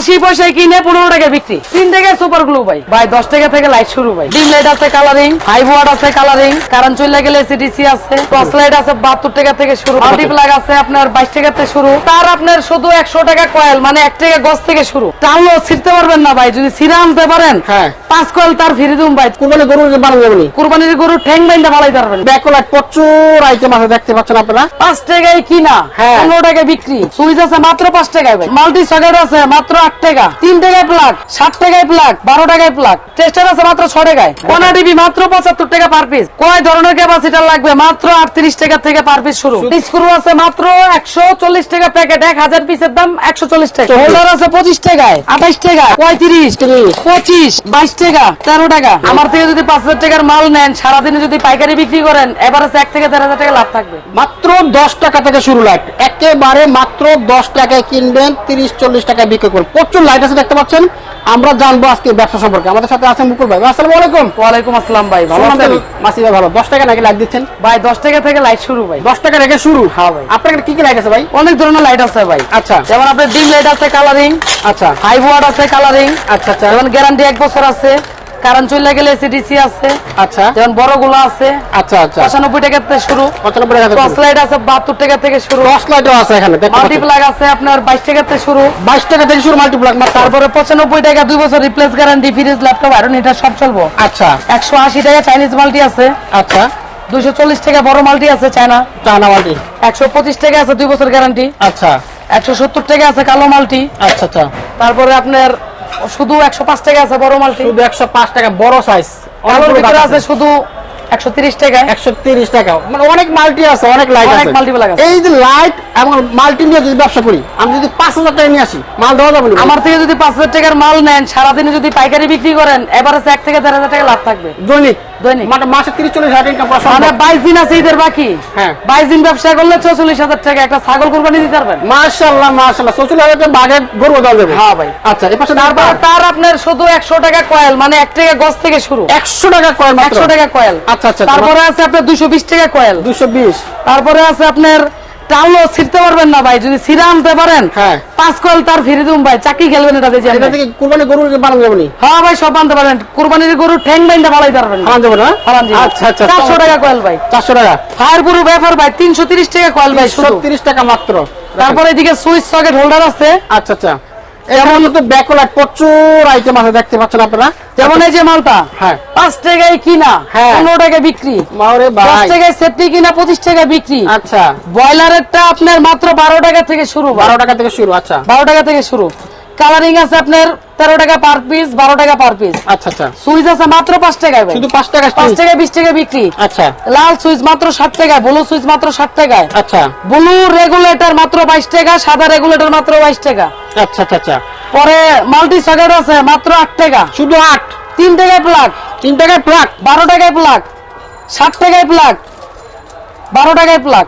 আশি পয়সায় কিনে পনেরো টাকা বিক্রি। তিন টাকায় সুপার গ্লু ভাই। ভাই দশ টাকা থেকে লাইট শুরু ভাই। ডিম লাইট আছে কালারিং হাই বোর্ড আছে কালারিং কারণ চলে গেলে সিডিসি আছে। টর্চ লাইট আছে বাহাত্তর টাকা থেকে শুরু। মাল্টি প্লাগ আছে আপনার বাইশ টাকা থেকে শুরু। তার আপনার শুধু একশো টাকা কয়েল মানে এক টাকা গজ থেকে শুরু। টানলেও ছিঁড়তে পারবেন না ভাই যদি ছিঁড়ে আনতে পারেন হ্যাঁ। পাঁচ কয়েল তার ফিরে দিন ভাই। কুরবানি গরু বানানো যাবে কুরবানির গরু ঠ্যাং বাইন্দা ভালাই পারবেন। ব্যাকলাইট প্রচুর আইটেম আছে দেখতে পাচ্ছেন আপনারা? পাঁচ টাকায় কিনা হ্যাঁ। পনেরো টাকায় বিক্রি। সুইচ আছে মাত্র পাঁচ টাকায় মাল্টি সকেট আছে মাত্র আট টাকা। তিন টাকায় প্লাগ ষাট টাকায় প্লাগ বারো টাকায় প্লাগ টেস্টার আছে মাত্র ছ টাকায়। কোনা টিভি মাত্র পঁচাত্তর টাকা পার পিস কয় ধরনের ক্যাপাসিটার লাগবে? মাত্র আটত্রিশ টাকা থেকে পার পিস শুরু। স্ক্রু আছে মাত্র একশো চল্লিশ টাকা প্যাকেট এক হাজার পিসের দাম একশো চল্লিশ টাকা। হোল্ডার আছে পঁচিশ টাকায়। আঠাইশ টাকা। পঁয়ত্রিশ। পঁচিশ। বাইশ টাকা। তেরো টাকা। আমার থেকে যদি পাঁচ হাজার টাকার মাল নেন সারাদিনে যদি পাইকারি বিক্রি করেন এভারেজ এক থেকে দেড় হাজার টাকা লাভ থাকবে। মাত্র দশ টাকা থেকে শুরু লাইট একেবারে মাত্র দশ টাকায় কিনবেন তিরিশ চল্লিশ টাকায় বিক্রি করবেন। প্রচুর লাইট আছে দেখতে পাচ্ছেন? আমরা জানব আজকে ব্যবসা সম্পর্কে। আমাদের সাথে আছেন মুকুল ভাই। আসসালামু আলাইকুম। ওয়ালাইকুম আসসালাম ভাই ভালো আছেন? মাসি ভাই ভালো। দশ টাকা নাকি লাইট দিচ্ছেন? ভাই দশ টাকা থেকে লাইট শুরু ভাই। দশ টাকা থেকে শুরু? হ্যাঁ ভাই। আপনার কাছে কি কি লাইট আছে ভাই? অনেক ধরনের লাইট আছে ভাই। আচ্ছা। যেমন আপনার ডিম লাইট আছে কালারিং আচ্ছা। হাই ওয়াট আছে কালারিং আচ্ছা আচ্ছা। যেমন গ্যারান্টি এক বছর আছে। কারণ চলে গেলে সিডিসি আছে আচ্ছা। যেমন বড়গুলো আছে আচ্ছা আচ্ছা। পঁচানব্বই টাকা থেকে শুরু। পঁচানব্বই টাকা টর্চ লাইট আছে বাহাত্তর টাকা থেকে শুরু। লাইটও আছে এখানে দেখতে মাল্টি পাচ্ছেন। প্লাগ আছে আপনার বাইশ টাকা থেকে শুরু। বাইশ টাকা থেকে শুরু মাল্টিপ্লাক মাত্র। তারপরে পঁচানব্বই টাকা দুই বছর replace guarantee fridge laptop iron এটা সব চলবো। আচ্ছা। একশো আশি টাকা চাইনিজ মাল্টি আছে। আচ্ছা। দুইশো চল্লিশ টাকা বড় মাল্টি আছে চায়না চানা মাল্টি একশো পঁচিশ টাকা আছে দুই বছর গ্যারান্টি আচ্ছা। একশো সত্তর টাকা আছে কালো মাল্টি আচ্ছা আচ্ছা। তারপরে আপনার শুধু একশো পাঁচ টাকা আছে বড় মাল শুধু একশো পাঁচ টাকা বড় সাইজ আছে শুধু টাকা। টাকা। মানে অনেক মাল্টি আছে অনেক লাইট অনেক আছে। আছে। এই যে লাইট এবং মাল্টি নিয়ে যদি ব্যবসা করি আমি যদি পাঁচ হাজার টাকা নিয়ে আসি মাল দেওয়া যাবে না আমার থেকে যদি পাঁচ হাজার টাকার মাল নেন সারাদিনে যদি পাইকারি বিক্রি করেন এবার এক থেকে দেড় হাজার টাকা লাভ থাকবে। দৈনিক দৈনিক। মানে মাসে তিরিশ চল্লিশ হাজার ইনকাম করা মানে সম্ভব দিন আছে ঈদের বাকি। হ্যাঁ। বাইশ দিন ব্যবসা করলে টাকা একটা ছাগল কোরবানি দিতে পারবেন। টাকা গরু হ্যাঁ ভাই। আচ্ছা পাশে তারপর তার আপনার শুধু একশো টাকা কয়েল মানে এক টাকা গজ থেকে শুরু। একশো টাকা কয়েল মাত্র? টাকা কয়েল। আচ্ছা আচ্ছা। তারপরে আছে আপনার দুশো বিশ টাকা কয়েল। দুশো বিশ। তারপরে আছে আপনার ছিঁড়তে পারবেন না ভাই যদি ছিঁড়ে আনতে পারেন হ্যাঁ। পাঁচ কল তার ফিরে দিন ভাই চাকরি খেলবেন এটা দিয়ে এটা থেকে কুরবানি গরু বানানো হ্যাঁ ভাই সব আনতে পারেন কুরবানির গরু ঠ্যাং বাইন্দা ভালাই পারবেন। বানানো না। আচ্ছা আচ্ছা চারশো টাকা কয়েল ভাই। চারশো টাকা। ফায়ার পুরো ব্যাপার ভাই তিনশো তিরিশ টাকা কয়েল ভাই তিরিশ টাকা মাত্র। তারপরে এদিকে সুইচ সকেট হোল্ডার আছে। আচ্ছা আচ্ছা। এমন তো ব্যাকলাইট প্রচুর আইটেম আছে দেখতে পাচ্ছেন আপনারা। যেমন এই যে মালটা হ্যাঁ। পাঁচ টাকায় কিনা হ্যাঁ। পনেরো টাকায় বিক্রি। দশ টাকায় সেফটি কিনা পঁচিশ টাকায় বিক্রি। আচ্ছা। ব্রয়লারেরটা আপনার মাত্র বারো টাকা থেকে শুরু বারো টাকা থেকে শুরু আচ্ছা। বারো টাকা থেকে শুরু। কালারিং আছে আপনার তেরো টাকা পার পিস বারো টাকা পার পিস আচ্ছা আচ্ছা। সুইচ আছে মাত্র পাঁচ টাকায় শুধু পাঁচ টাকা পাঁচ। টাকা বিশ টাকা বিক্রি। আচ্ছা। লাল সুইচ মাত্র ষাট টাকায় ব্লু সুইচ মাত্র ষাট টাকায়। আচ্ছা। ব্লু রেগুলেটর মাত্র বাইশ টাকা সাদা রেগুলেটর মাত্র বাইশ টাকা। আচ্ছা আচ্ছা আচ্ছা। পরে মাল্টি সকেট আছে মাত্র আট টাকা। শুধু আট? তিন টাকায় প্লাগ তিন টাকায় প্লাক বারো টাকায় প্লাগ ষাট টাকায় প্লাগ বারো টাকায় প্লাগ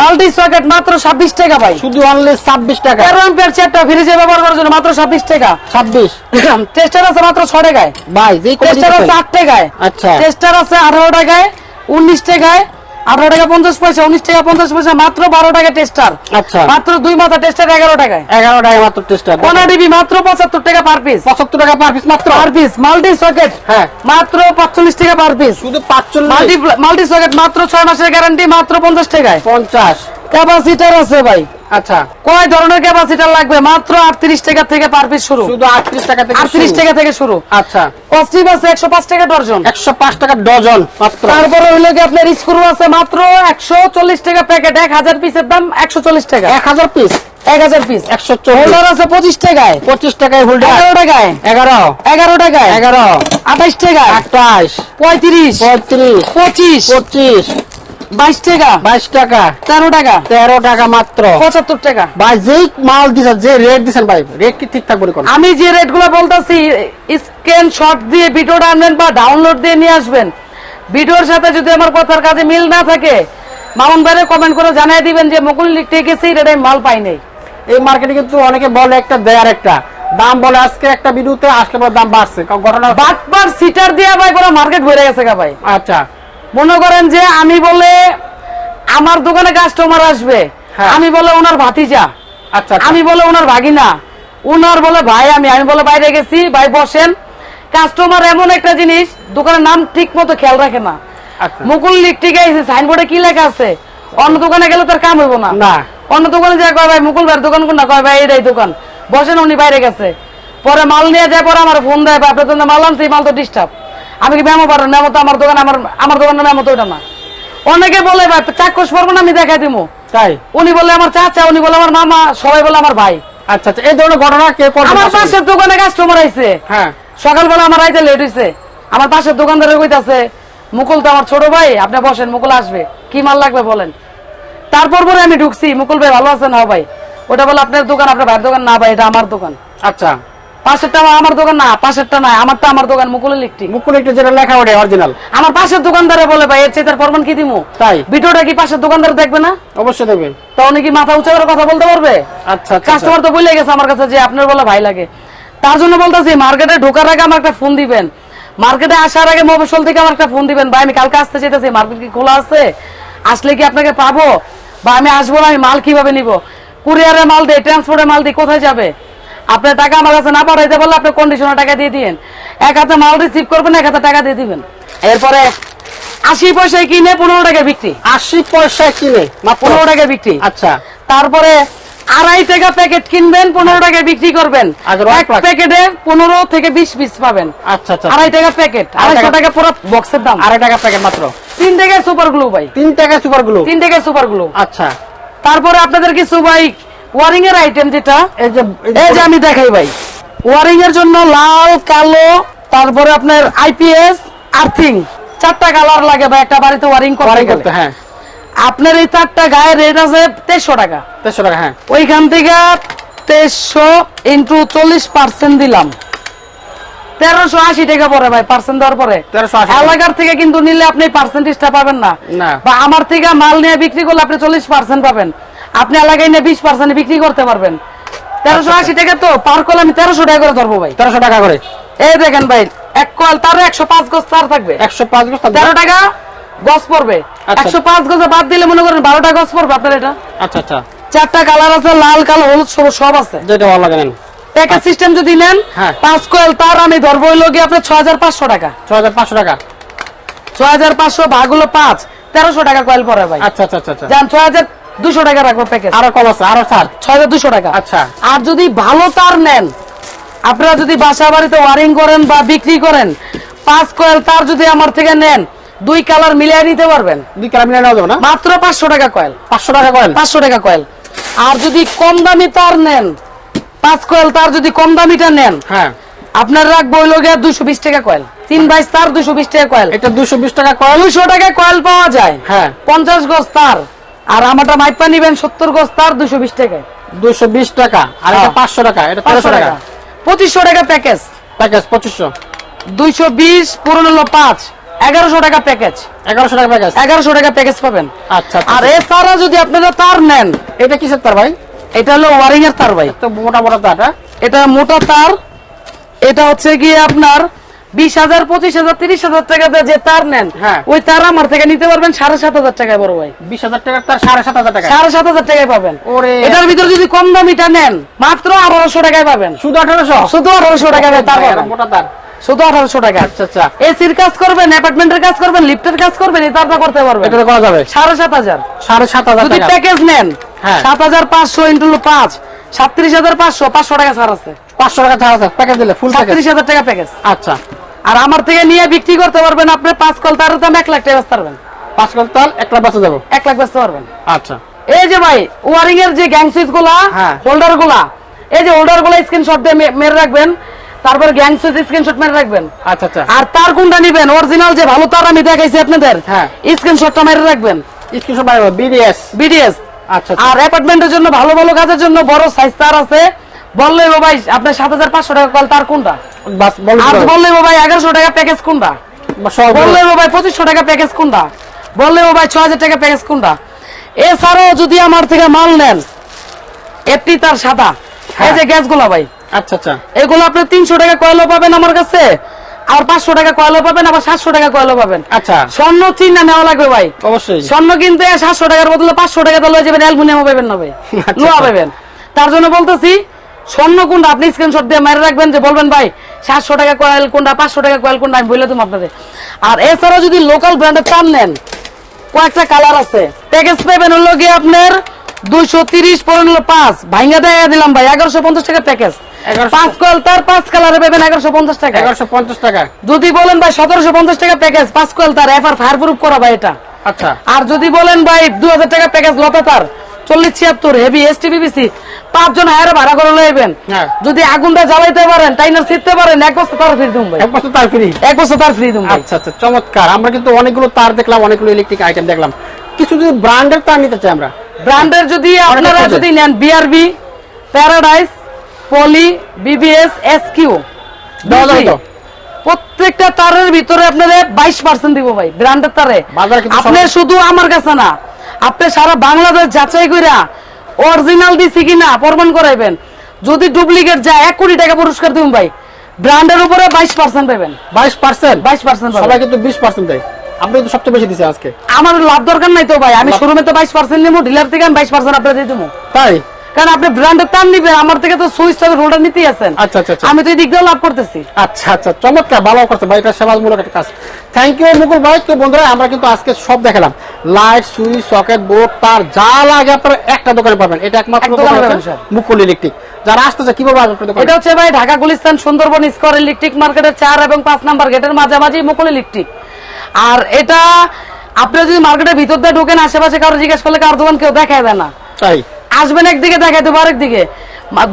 মাল্টি সকেট মাত্র ছাব্বিশ টাকা ভাই। শুধু অনলি ছাব্বিশ টাকা। তেরো অ্যাম্পিয়ার চারটা ফ্রিজে ব্যবহার করার জন্য মাত্র ছাব্বিশ টাকা। ছাব্বিশ। টেস্টার আছে মাত্র ছ টাকায়। ভাই টেস্টার আছে আট টাকায়। আচ্ছা। টেস্টার আছে আঠারো টাকায় উনিশ টাকায় আঠারো টাকা পঞ্চাশ পয়সা উনিশ টাকা পঞ্চাশ পয়সা মাত্র বারো টাকা টেস্টার আচ্ছা। মাত্র দুই মাথা টেস্টার এগারো টাকায়। এগারো টাকা মাত্র টেস্টার কোনা ডিবি মাত্র পঁচাত্তর টাকা পার পিস পঁচাত্তর টাকা পার পিস মাত্র? পার পিস মাল্টি সকেট হ্যাঁ। মাত্র পাঁচচল্লিশ টাকা পার পিস শুধু পাঁচচল্লিশ? মাল্টি মাল্টি সকেট মাত্র ছয় মাসের গ্যারান্টি মাত্র পঞ্চাশ টাকায়। পঞ্চাশ। ক্যাপাসিটার আছে ভাই। আচ্ছা। কয় ধরনের ক্যাপাসিটার লাগবে? মাত্র আটত্রিশ টাকা থেকে পার পিস শুরু। শুধু আটত্রিশ টাকা থেকে আটত্রিশ শুরু। টাকা থেকে শুরু। আচ্ছা। পজিটিভ আছে একশো পাঁচ টাকা ডর্জন একশো পাঁচ টাকা ডজন মাত্র। তারপরে হইল কি আপনার স্ক্রু আছে মাত্র একশো চল্লিশ টাকা প্যাকেট এক হাজার পিসের দাম একশো চল্লিশ টাকা। এক হাজার পিস এক হাজার পিস একশো চল্লিশ। হোল্ডার আছে পঁচিশ টাকায়। পঁচিশ টাকায় হোল্ডার এগারো টাকায়। এগারো। এগারো টাকায়। এগারো। আঠাইশ টাকায়। আঠাশ পঁয়ত্রিশ। পঁয়ত্রিশ। পঁচিশ। পঁচিশ। বাইশ টাকা। বাইশ টাকা। তেরো টাকা। তেরো টাকা মাত্র। পঁচাত্তর টাকা। ভাই যেই মাল দিছেন যে রেট দিছেন ভাই রেট কি ঠিকঠাক বলে আমি যে রেটগুলো বলতেছি দিয়ে ভিডিওটা আনবেন বা ডাউনলোড দিয়ে নিয়ে আসবেন। ভিডিওর সাথে যদি আমার কথার কাজে মিল না থাকে মামুন ভাইরে কমেন্ট করে জানিয়ে দিবেন যে মুকুল লিখতে গেছি রেটে মাল পাই নাই। এই মার্কেটে কিন্তু অনেকে বলে একটা দেয়ার একটা। দাম বলে আজকে একটা ভিডিওতে আসলে পরে দাম বাড়ছে। ঘটনা বাটবার সিটার দিয়ে ভাই পুরো মার্কেট ভরে গেছে গা ভাই। আচ্ছা। মনে করেন যে আমি বলে আমার দোকানে কাস্টমার আসবে হ্যাঁ। আমি বলে ওনার ভাতিজা আচ্ছা আচ্ছা। আমি বলে ওনার ভাগিনা উনার বলে ভাই আমি আমি বলে বাইরে গেছি ভাই বসেন। কাস্টমার এমন একটা জিনিস দোকানের নাম ঠিক মতো খেয়াল রাখে না। আচ্ছা। মুকুল লিখটি গাইছে সাইনবোর্ডে কি লেখা আছে? অন্য দোকানে গেলে তার কাম হইব না। না। অন্য দোকানে যায় কয় ভাই মুকুল ভাইয়ের দোকান কোনটা? কয় ভাই এটাই দোকান। বসেন উনি বাইরে গেছে। পরে মাল নিয়ে যায় পরে আমার ফোন দেয় ভাই আপনার মাল আনছি মাল তো ডিস্টার্ব আমি কি মেমো পারেন মেমো তো আমার দোকান আমার আমার দোকানের মেমো তো ওটা না। অনেকে বলে ভাই চাক্ষুষ পারব না আমি দেখাই দিবো তাই? উনি বলে আমার চাচা উনি বলে আমার মামা সবাই বলে আমার ভাই। আচ্ছা আচ্ছা এই ধরনের ঘটনা কে আমার পাশের দোকানে কাস্টমার আইছে। হ্যাঁ। সকালবেলা আমার আইতে লেট হইছে। আমার পাশের দোকানদারে কইতাছে মুকুল তো আমার ছোট ভাই আপনি বসেন মুকুল আসবে। কি মাল লাগবে বলেন? তারপর পরে আমি ঢুকছি মুকুল ভাই ভালো আছেন? হ্যাঁ ভাই। ওটা বলে আপনার দোকান আপনার ভাইয়ের দোকান না ভাই এটা আমার দোকান। আচ্ছা। পাশেরটা আমার দোকান না পাশেরটা না আমারটা আমার দোকান মুকুল ইলেকট্রিক। মুকুল একটু যেটা লেখা ওটা অরিজিনাল আমার পাশের দোকানদারে বলে ভাই এর চেয়ে প্রমাণ কি দিমু? তাই? ভিডিওটা কি পাশের দোকানদার দেখবে না? অবশ্যই দেখবেন তা উনি কি মাথা উঁচা করে কথা বলতে পারবে? আচ্ছা আচ্ছা, আচ্ছা। কাস্টমার তো বলে গেছে আমার কাছে যে আপনার বলে ভাই লাগে। তার জন্য বলতেছি মার্কেটে ঢোকার আগে আমার একটা ফোন দিবেন। মার্কেটে আসার আগে মফসল থেকে আমার একটা ফোন দিবেন। ভাই আমি কালকে আসতে চাইতেছি মার্কেট কি খোলা আছে? আসলে কি আপনাকে পাবো? বা আমি আসব না আমি মাল কীভাবে নিব? কুরিয়ারে মাল দিই ট্রান্সপোর্টে মাল দিই কোথায় যাবে? আপনার টাকা আমার কাছে না পাঠাইতে পারলে আপনি কন্ডিশনে টাকা দিয়ে দিন এক হাতে মাল রিসিভ করবেন এক হাতে টাকা দিয়ে দিবেন। এরপরে আশি পয়সায় কিনে পনেরো টাকা বিক্রি। আশি পয়সা কিনে? পনেরো টাকা বিক্রি। আচ্ছা। তারপরে আড়াই টাকা প্যাকেট কিনবেন পনেরো টাকায় বিক্রি করবেন। এক প্যাকেটে পনেরো থেকে বিশ পিস পাবেন। আচ্ছা আচ্ছা। আড়াই টাকা প্যাকেট আড়াই আড়াইশো টাকা। টাকা পুরো বক্সের দাম। আড়াই টাকা প্যাকেট মাত্র। তিন টাকায় সুপার গ্লু ভাই। তিন টাকা সুপার গ্লু তিন টাকায় সুপার গ্লু আচ্ছা। তারপরে আপনাদের কিছু ভাই ওয়ারিং এর আইটেম যেটা এই যে আমি দেখাই ভাই। ওয়ারিং এর জন্য লাল কালো তারপরে আপনার আইপিএস আর্থিং চারটা কালার লাগে ভাই একটা বাড়িতে ওয়ারিং করতে হ্যাঁ। আপনার এই চারটা গায়ের রেট আছে তেইশশো টাকা। দেড়শো টাকা হ্যাঁ। ওইখান থেকে তেইশশো ইন্টু চল্লিশ পার্সেন্ট দিলাম। তেরোশো আশি টাকা পরে ভাই পার্সেন্ট দেওয়ার পরে। 1380 এলাকার থেকে কিন্তু নিলে আপনি পার্সেন্টেজটা পাবেন না। না। বা আমার থেকে মাল নিয়ে বিক্রি করলে আপনি চল্লিশ পার্সেন্ট পাবেন। আপনি এলাকায় নিয়ে বিশ পার্সেন্ট বিক্রি করতে পারবেন। তেরোশো আশি টাকা তো পার করলে আমি তেরোশো টাকা করে ধরবো ভাই। তেরোশো টাকা করে? এই দেখেন ভাই এক কয়েল তার একশো পাঁচ গজ তার থাকবে। একশো পাঁচ বস্তা তেরো টাকা গজ পড়বে। আচ্ছা। একশো পাঁচ গজে বাদ দিলে মনে করেন বারোটা গজ পড়বে আপনার এটা। আচ্ছা আচ্ছা। চারটা কালার আছে লাল কালো হলুদ সবুজ সব আছে। যেটা ভালো লাগে নেন। প্যাকেজ সিস্টেম যদি নেন হ্যাঁ। পাঁচ কয়েল তার আমি ধরবো হইল গিয়ে আপনার ছয় হাজার পাঁচশো টাকা। ছ হাজার পাঁচশো টাকা? ছয় হাজার পাঁচশো ভাগ হলো পাঁচ তেরোশো টাকা কয়েল পরে ভাই। আচ্ছা আচ্ছা আচ্ছা আচ্ছা। যান ছয় হাজার দুশো টাকা রাখব প্যাকেজ আরও কম আছে আরও ছাড়। ছয় হাজার দুশো টাকা। আচ্ছা। আর যদি ভালো তার নেন আপনারা যদি বাসা বাড়িতে ওয়ারিং করেন বা বিক্রি করেন পাঁচ কয়েল তার যদি আমার থেকে নেন দুই কালার মিলিয়ে নিতে পারবেন। দুই কালার মিলে নেওয়া যাবে না? মাত্র পাঁচশো টাকা কয়েল। পাঁচশো টাকা কয়েল? পাঁচশো টাকা কয়েল। আর যদি কম দামি তার নেন পাঁচ কয়েল তার যদি কম দামিটা নেন হ্যাঁ। আপনার রাখব হইল গিয়ে দুশো বিশ টাকা কয়েল। তিন বাইশ তার দুশো বিশ টাকা কয়েল। এটা দুশো বিশ টাকা কয়েল। দুশো টাকা কয়েল পাওয়া যায়। হ্যাঁ। পঞ্চাশ গজ তার। আর আমারটা মাইপা নিবেন সত্তর গজ তার দুশো বিশ টাকায়। দুশো বিশ টাকা আর এটা হ্যাঁ। পাঁচশো টাকা এটা তেরোশো টাকা। টাকা। পঁচিশশো টাকা প্যাকেজ। প্যাকেজ পঁচিশশো। দুইশো বিশ পূরণ হলো পাঁচ। এগারোশো টাকা প্যাকেজ। এগারোশো টাকা প্যাকেজ। এগারোশো টাকা প্যাকেজ পাবেন। আচ্ছা আচ্ছা। আর এছাড়া যদি আপনারা তার নেন এটা কিসের তার ভাই? এটা হলো ওয়ারিং এর তার ভাই। তো মোটা মোটা তার হ্যাঁ? এটা মোটা তার এটা হচ্ছে গিয়ে আপনার বিশ হাজার পঁচিশ হাজার তিরিশ হাজার টাকাতে যে তার নেন হ্যাঁ। ওই তার আমার থেকে নিতে পারবেন সাড়ে সাত হাজার টাকায় বড় ভাই। বিশ হাজার টাকার তার সাড়ে সাত হাজার টাকা। সাড়ে সাত হাজার টাকায় পাবেন। এটার ভিতরে যদি কম দামিটা নেন মাত্র আঠারোশো টাকায় পাবেন। শুধু আঠারোশো? শুধু আঠারোশো টাকায় তার মোটা তার। শুধু আঠারোশো টাকা। আচ্ছা আচ্ছা। এসির কাজ করবেন অ্যাপার্টমেন্টের কাজ করবেন লিফটের কাজ করবেন এই তারটা করতে পারবেন। এটা করা যাবে। সাড়ে সাত হাজার। সাড়ে সাত হাজার যদি প্যাকেজ নেন হ্যাঁ। সাত হাজার পাঁচশো ইন্টু পাঁচ সাতত্রিশ হাজার পাঁচশো পাঁচশো টাকা ছাড় আছে। পাঁচশো টাকা ছাড় আছে প্যাকেজ দিলে ফুল সাতত্রিশ হাজার টাকা প্যাকেজ আচ্ছা। আর আমার থেকে নিয়ে বিক্রি করতে পারবেন আপনি পাঁচ কল তার দাম এক লাখ টাকা বেচতে পারবেন। পাঁচ কুইন্টাল এক লাখ বাঁচা যাব। এক লাখ বেচতে পারবেন। আচ্ছা। এই যে ভাই ওয়ারিং এর যে গ্যাং সুইচগুলা। হোল্ডারগুলা এই যে হোল্ডারগুলা স্ক্রিনশট দিয়ে মেরে রাখবেন তারপর গ্যাং সুইচ স্ক্রিনশট মেরে রাখবেন। আচ্ছা আচ্ছা। আর তার কোনটা নিবেন অরিজিনাল যে ভালো তার আমি দেখাইছি আপনাদের হ্যাঁ। স্ক্রিনশটটা মেরে রাখবেন। স্ক্রিনশট বাড়াবো বিডিএস বিডিএস আচ্ছা আর অ্যাপার্টমেন্টের জন্য ভালো ভালো কাজের জন্য বড় সাইজ তার আছে। বললে ভাই আপনার সাত হাজার পাঁচশো টাকা কল তার কোনটা? বাস বলুন আর তো। বললে ভাই এগারোশো টাকা প্যাকেজ কোনটা? বললে ভাই পঁচিশশো টাকা প্যাকেজ কোনটা? বললে ভাই ছয় হাজার টাকা প্যাকেজ কোনটা? এছাড়াও যদি আমার থেকে মাল নেন একটি তার সাদা। এই যে গ্যাসগুলা ভাই। আচ্ছা আচ্ছা। এগুলো আপনি তিনশো টাকা কয়েলও পাবেন আমার কাছে? আর পাঁচশো টাকা কয়েলও পাবেন আবার সাতশো টাকা কয়েলও পাবেন? আচ্ছা। স্বর্ণ চিহ্ন নেওয়া লাগবে ভাই। অবশ্যই। স্বর্ণ কিনতে সাতশো টাকার বদলে পাঁচশো টাকা তো লয়ে যাবেন অ্যালুমিনিয়াম পাবেন না ভাই। আচ্ছা। লোহা পাবেন। তার জন্য বলতেছি স্বর্ণ কোনটা আপনি স্ক্রিনশট দিয়ে মেরে রাখবেন যে বলবেন ভাই সাতশো টাকা কয়েল কোনটা পাঁচশো টাকা কয়েল কোনটা আমি বলে দেবো আপনাদের। আর যদি লোকাল ব্র্যান্ডের চান নেন কয়েকটা কালার আছে। প্যাকেজ পাবেন হলো গিয়ে আপনার দুইশো তিরিশ পনেরো পাঁচ। ভাইঙ্গা দেয়া দিলাম ভাই এগারোশো পঞ্চাশ টাকা প্যাকেজ পাঁচ কয়েল তার পাঁচ কালারে পাবেন এগারোশো পঞ্চাশ টাকা। এগারোশো পঞ্চাশ টাকা। যদি বলেন ভাই সতেরোশো পঞ্চাশ টাকা প্যাকেজ পাঁচ কয়েল তার এফআর ফায়ার প্রুফ করা ভাই এটা। আচ্ছা। আর যদি বলেন ভাই দু হাজার টাকা প্যাকেজ লতা তার চল্লিশ ছিয়াত্তর হেভি এস টি বিবিসি পাঁচজন হায়ারে ভাড়া করে লইবেন হ্যাঁ। যদি আগুনটা জ্বালাইতে পারেন টাইনার ছিটতে পারেন এক বছর তার ফ্রি এক বছর তার ফ্রি এক বছর তার ফ্রি আচ্ছা আচ্ছা চমৎকার। আমরা কিন্তু অনেকগুলো তার দেখলাম অনেকগুলো ইলেকট্রিক আইটেম দেখলাম। কিছু যদি ব্র্যান্ডের তার নিতে চাই আমরা? ব্র্যান্ডের যদি আপনারা যদি নেন BRB paradise poly BBS S Q? প্রত্যেকটা তারের ভিতরে আপনাদের বাইশ পার্সেন্ট দিব ভাই ব্র্যান্ডের তারে। আপনি শুধু আমার কাছে না আপনি সারা বাংলাদেশ যাচাই কইরা অরিজিনাল দিছি কিনা প্রমাণ করাইবেন। যদি ডুপ্লিকেট যায় এক কোটি টাকা পুরস্কার দিবেন ভাই। ব্র্যান্ডের উপরে বাইশ পার্সেন্ট পাবেন বাইশ পার্সেন্ট বাইশ পার্সেন্ট সবাই কিন্তু বিশ পার্সেন্ট দেয়। আপনি তো সবচেয়ে বেশি দিচ্ছে আজকে। আমার লাভ দরকার নাই তো ভাই আমি শুরুতে শোরুমে তো বাইশ পার্সেন্ট নেব ডিলার থেকে আমি বাইশ পার্সেন্ট আপনার দিয়ে দেবো তাই? কারণ আপনি ব্র্যান্ডের তার নিবেন আমার থেকে তো সুইচ টাইপের রোলটা নিতেই আছেন। আচ্ছা, আচ্ছা, আচ্ছা। আমি তো এই দিক দিয়েও লাভ করতেছি। আচ্ছা আচ্ছা চমৎকার ভালো করছে ভাই এটা সেবামূলক একটা কাজ। থ্যাংক ইউ মুকুল ভাই তো বন্ধুরা আমরা কিন্তু আজকে সব দেখালাম। লাইট সুইচ সকেট বোর্ড তার যা লাগে আপনারা একটা দোকানে পাবেন। এটা একমাত্র। মুকুল ইলেকট্রিক যারা আসতেছে কীভাবে আসবে এটা হচ্ছে ভাই ঢাকা গুলিস্তান সুন্দরবন স্কোয়ার ইলেকট্রিক মার্কেটের চার এবং পাঁচ নাম্বার গেটের মাঝামাঝি মুকুল ইলেকট্রিক আর এটা আপনি যদি মার্কেটের ভিতর দিয়ে ঢোকেন আশেপাশে কারও জিজ্ঞেস করলে কারও দোকান কেউ দেখায় দেয় না। তাই? আসবেন একদিকে দেখাই দেবো আরেক দিকে।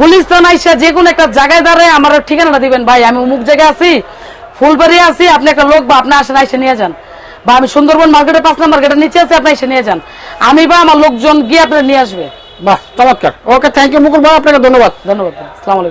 গুলিস্তান আইসা যে কোনো একটা জায়গায় দাঁড়ায় আমার ঠিকানাটা দিবেন। ভাই আমি অমুক জায়গায় আছি ফুলবাড়ি আছি আপনি একটা লোক বা আপনি আসেন এসে নিয়ে যান। বা আমি সুন্দরবন মার্কেটে পাঁচ নাম্বার গেটের নিচে আছি আপনি এসে নিয়ে যান। আমি বা আমার লোকজন গিয়ে আপনার নিয়ে আসবে। বাহ চমৎকার। ওকে থ্যাংক ইউ মুকুল ভাই আপনাকে ধন্যবাদ। ধন্যবাদ আসসালামু আলাইকুম।